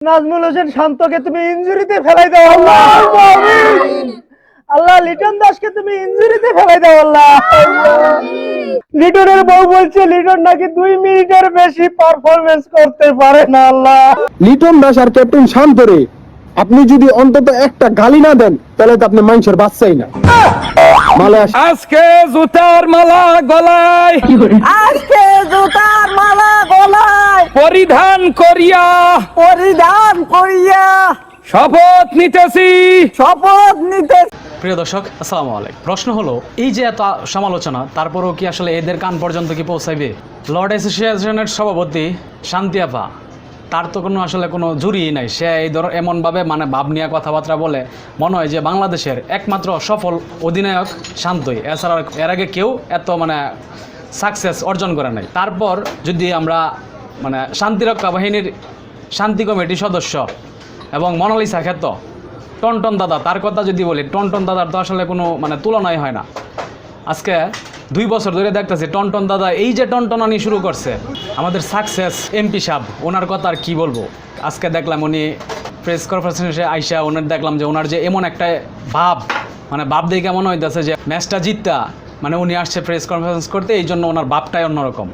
নাজমুল হোসেন শান্তকে তুমি ইনজুরিতে ফেলাই দাও আল্লাহ আল্লাহ লিটন দাসকে তুমি ইঞ্জুরিতে ফেলাই দাও আল্লাহ লিটনের বউ বলছে লিটন নাকি দুই মিনিটের বেশি পারফরমেন্স করতে পারে না আল্লাহ। লিটন দাস আর ক্যাপ্টেন শান্তরে আপনি যদি অন্তত একটা গালি না দেন তাহলে তো আপনি মানুষের বাচ্চাই না। আজকে জুতার মালা গলায়। আজকে জুতার মালা গলায়। পরিধান করিয়া। পরিধান করিয়া। শপথ নিতেছি। শপথ নিতে প্রিয় দর্শক আসসালামু আলাইকুম। প্রশ্ন হলো এই যে এত সমালোচনা তারপরেও কি আসলে এদের কান পর্যন্ত কি পৌঁছাইবে? লর্ড অ্যাসোসিয়েশনের সভাপতি শান্তি আপা তার তো কোনো আসলে কোনো জুরি নাই। সে এই ধর এমনভাবে মানে ভাব নিয়ে কথাবার্তা বলে। মনে হয় যে বাংলাদেশের একমাত্র সফল অধিনায়ক শান্তই। এছাড়া এর আগে কেউ এত মানে সাকসেস অর্জন করে নাই। তারপর যদি আমরা মানে শান্তিরক্ষা বাহিনীর শান্তি কমিটির সদস্য এবং মনালিসা ক্ষেত্র। টনটন দাদা, তার কথা যদি বলি, টনটন দাদার তো আসলে কোনো মানে তুলনাই হয় না। আজকে দুই বছর ধরে দেখতেছি টনটন দাদা এই যে টনটনানি শুরু করছে, আমাদের সাকসেস এমপি সাহেব, ওনার কথা আর কী বলব? আজকে দেখলাম উনি প্রেস কনফারেন্সে আইসা, ওনার দেখলাম যে ওনার যে এমন একটা ভাব মানে ভাব দেখে কেমন হইতেছে যে ম্যাচটা জিততা মানে উনি আসছে প্রেস কনফারেন্স করতে এই জন্য ওনার ভাবটাই অন্যরকম।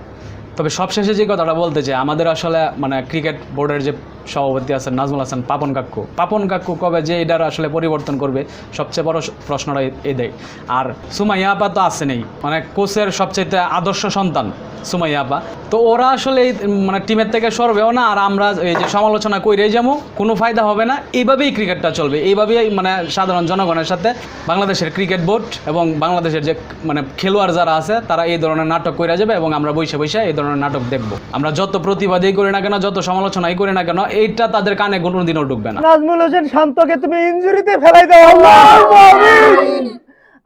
তবে সবশেষে যে কথাটা বলতে চাই, আমাদের আসলে মানে ক্রিকেট বোর্ডের যে সভাপতি আছেন নাজমুল হাসান পাপন কাক্কু পাপন কাক্কু কবে যে এটার আসলে পরিবর্তন করবে, সবচেয়ে বড় প্রশ্নটা এ- এটাই। আর সুমাইয়া আপা তো আসে নেই মানে কোচের সবচেয়ে আদর্শ সন্তান সুমাইয়া আপা তো ওরা আসলে এই মানে টিমের থেকে সরবেও না, আর আমরা এই যে সমালোচনা কইরে যাব, কোনো ফায়দা হবে না। এইভাবেই ক্রিকেটটা চলবে। এইভাবেই মানে সাধারণ জনগণের সাথে বাংলাদেশের ক্রিকেট বোর্ড এবং বাংলাদেশের যে মানে খেলোয়াড় যারা আছে, তারা এই ধরনের নাটক করে যাবে এবং আমরা বসে বসে এই ধরনের নাটক দেখব। আমরা যত প্রতিবাদই করি না কেন, যত সমালোচনাই করি না কেন, এইটা তাদের কানে কোনোদিনও ঢুকবে না। নাজমুল হোসেন শান্তকে তুমি ইনজুরিতে ফেলাই দাও, আল্লাহ।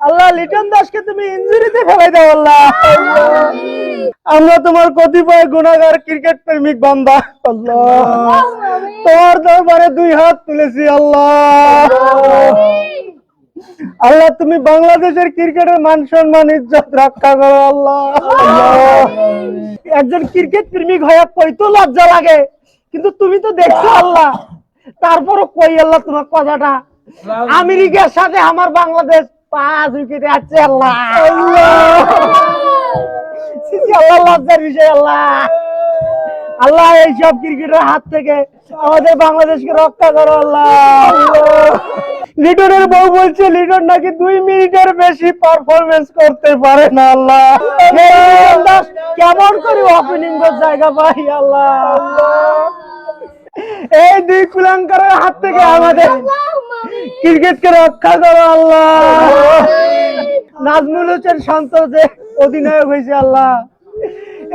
আল্লাহ লিটন দাসকে তুমি ইনজুরিতে ফেলাই দাও, আল্লাহ আমরা তোমার কতিপয় গুণাগার ক্রিকেট প্রেমিক বান্দা, আল্লাহ তোমার দরবারে দুই হাত তুলেছি, আল্লাহ আল্লাহ, তুমি বাংলাদেশের ক্রিকেটের মান সম্মান ইজ্জত রক্ষা করো, আল্লাহ একজন ক্রিকেট প্রেমিক হয়ে কইতো লজ্জা লাগে কিন্তু তুমি তো দেখছ আল্লাহ। তারপরও কই আল্লাহ তোমার কথাটা? আমেরিকার সাথে আমার বাংলাদেশ পাঁচ উইকেটে আছে আল্লাহ। আল্লাহ। লজ্জার বিষয় আল্লাহ। আল্লাহ এইসব ক্রিকেটের হাত থেকে আমাদের বাংলাদেশকে রক্ষা করো আল্লাহ। লিটনের বউ বলছে, লিটন নাকি দুই মিনিটের বেশি পারফরমেন্স করতে পারে না, আল্লাহ। কেমন করে ওপেনিং জায়গা পাই, আল্লাহ। এই দুই কুলাঙ্কারের হাত থেকে আমাদের ক্রিকেটকে রক্ষা করো, আল্লাহ। নাজমুল হোসেন শান্ত যে অধিনায়ক হয়েছে, আল্লাহ।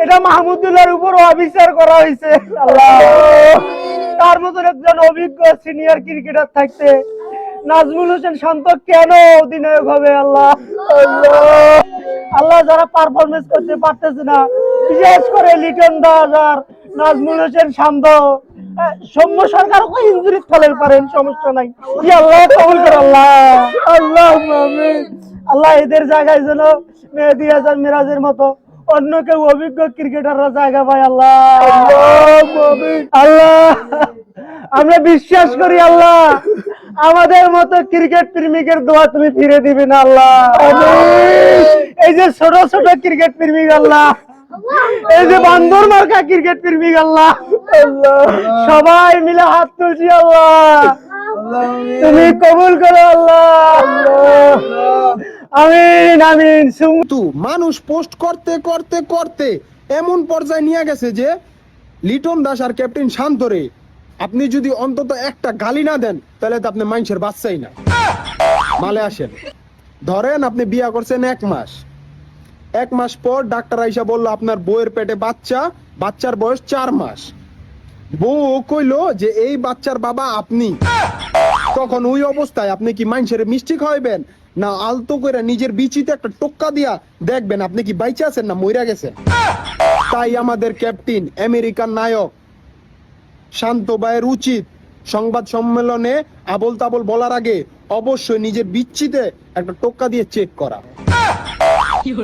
এটা মাহমুদুল্লাহর উপর অবিচার করা হয়েছে, আল্লাহ। তার মতন একজন অভিজ্ঞ সিনিয়র ক্রিকেটার থাকতে নাজমুল হোসেন শান্ত কেন অধিনায়ক হবে আল্লাহ? আল্লাহ। যারা পারফরমেন্স করতে পারতেছে না বিশেষ করে লিটন দাস আর নাজমুল হোসেন শান্ত সৌম্য সরকার ইঞ্জুরি ফেলে পারেন সমস্যা নাই। আল্লাহ কবুল করে আল্লাহ। আল্লাহ আল্লাহ এদের জায়গায় যেন মেহেদি হাসান মিরাজের মতো অন্য কেউ অভিজ্ঞ ক্রিকেটাররা জায়গা পায় আল্লাহ। আল্লাহ। আমরা বিশ্বাস করি আল্লাহ। আমাদের মতো ক্রিকেট প্রেমিকের দোয়া তুমি ফিরে দিবে না আল্লাহ। এই যে ছোট ছোট ক্রিকেট প্রেমিক আল্লাহ। এই যে বান্দর মার্কা ক্রিকেট প্রেমিক আল্লাহ। আল্লাহ। সবাই মিলে হাত তুলছি আল্লাহ। তুমি কবুল করো আল্লাহ। আমিন আমিন। মানুষ পোস্ট করতে করতে করতে এমন পর্যায়ে নিয়ে গেছে যে লিটন দাস আর ক্যাপ্টেন শান্তরে আপনি যদি অন্তত একটা গালি না দেন, তাহলে তো আপনি মানুষের বাচ্চাই না। মালে আসেন। ধরেন আপনি বিয়া করছেন এক মাস। এক মাস পর ডাক্তার আইসা বলল, আপনার বউয়ের পেটে বাচ্চা, বাচ্চার বয়স চার মাস। বউ কইলো যে, এই বাচ্চার বাবা আপনি। তখন ওই অবস্থায় আপনি কি মানুষের মিষ্টি খাওয়াইবেন? না আলতো করে নিজের বিচিতে একটা টোক্কা দিয়া দেখবেন আপনি কি বাইচে আছেন না মইরা গেছে তাই আমাদের ক্যাপ্টেন আমেরিকান নায়ক শান্ত ভাইয়ের উচিত। সংবাদ সম্মেলনে আবল তাবল বলার আগে অবশ্যই নিজের বিচ্ছিতে একটা টোক্কা দিয়ে চেক করা।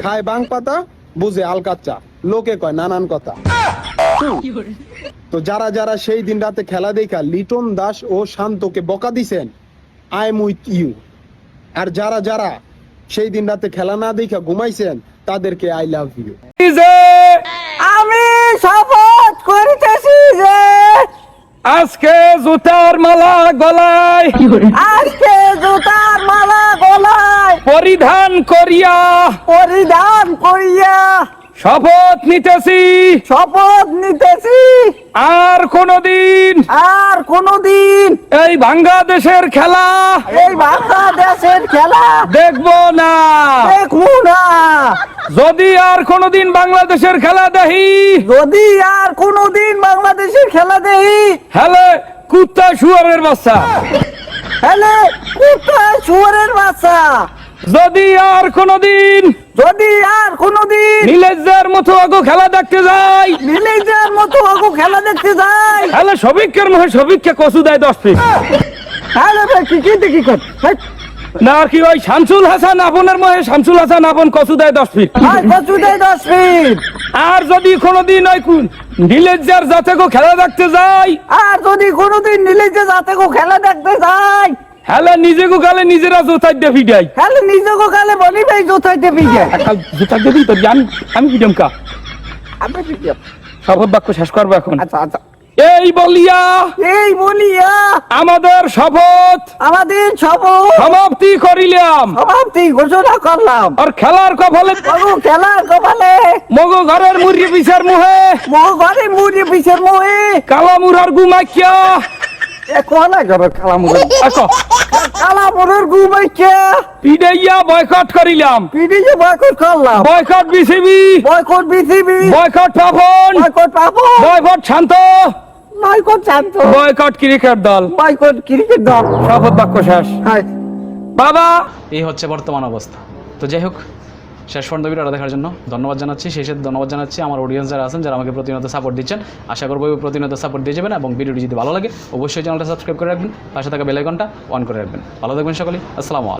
খায় বাং পাতা, বুঝে আলকাচ্চা। লোকে কয় নানান কথা। তো যারা যারা সেই দিন রাতে খেলা দেখা লিটন দাস ও শান্তকে বকা দিছেন, আই এম উইথ ইউ। আর যারা যারা সেই দিন রাতে খেলা না দেখা ঘুমাইছেন, তাদেরকে আই লাভ ইউ। আমি শপথ করিতেছি যে আজকে জুতার মালা গলায়। আজকে জুতার মালা গলায়। পরিধান করিয়া। পরিধান করিয়া। শপথ নিতেছি। শপথ নিতেছি। আর কোনদিন। আর কোনদিন। এই বাংলাদেশের খেলা। এই বাংলাদেশের খেলা। দেখব না। দেখব না। যদি আর কোনদিন বাংলাদেশের খেলা দেখি যদি আর কোনদিন বাংলাদেশের খেলা দেই হেলে কুত্তা শুয়ারের বাচ্চা। হেলে কুত্তা শুয়ারের বাচ্চা। যদি আর কোনদিন যদি আর কোনদিন নীলেজের মতো আগো খেলা দেখতে যাই। ভিলেজের মতো আগু খেলা দেখতে যাই। হেলে সবিকের মহে সবিককে কচু দেয় দশ পিস। হ্যালো ভাই কি কি দেখি কর? না কি ওই শামসুল হাসান আপনের মহে শামসুল হাসান আপন কচু দেয় দশ ফিট? কচু দেয় দশ ফিট। আর যদি কোনদিন ওই নীলেজার যাতে গো খেলা দেখতে যাই। আর যদি কোনদিন ভিলেজে যাতে গো খেলা দেখতে যাই। হেলে নিজে গো গালে নিজেরা জোতাই দিয়ে ফিডাই তাহলে নিজেকে কালে বলি ভাই জোতাইতে পিজে কাল জোতা দেবি তো আমি আমি ফিডাম কা? আমি পিজে শপথ বাক্য শেষ করব এখন। আচ্ছা আচ্ছা। এই বলিয়া এই বলিয়া আমাদের শপথ আমাদের শপথ সমাপ্তি করিলাম। সমাপ্তি ঘোষণা করলাম। আর খেলার কফলে বাবু খেলার কপালে মগো ঘরের মুরগি পিসার মুহে। মো ঘরে মুড়ি পিছের মোহে। কালা মুরার গুমাইকিয়া। এ কোলা গর কালা মুড়ি আকো কালা মুড়ের ঘুমাইছে পিডাইয়া বয়কট করিলাম। বয়কট করলাম। Boycott BCB. Boycott BCB. Boycott Papon boycott পাবো boycott Shanto. Boycott Shanto. Boycott cricket দল। বয়কট ক্রিকেট দল। শপথ বাক্য শেষ। বাবা! এই হচ্ছে বর্তমান অবস্থা। তো যাই হোক শেষ পর্যন্ত ভিডিওটা দেখার জন্য ধন্যবাদ জানাচ্ছি। সেই সাথে ধন্যবাদ জানাচ্ছি আমার অডিয়েন্স যারা আছেন যারা আমাকে প্রতিনিয়ত সাপোর্ট দিচ্ছেন। আশা করব প্রতিনিয়ত সাপোর্ট দিয়ে যাবেন এবং ভিডিওটি যদি ভালো লাগে অবশ্যই চ্যানেলটা সাবস্ক্রাইব করে রাখবেন। পাশে থাকা বেলাইকনটা অন করে রাখবেন। ভালো থাকবেন সকলেই। আসসালামু আলাইকুম।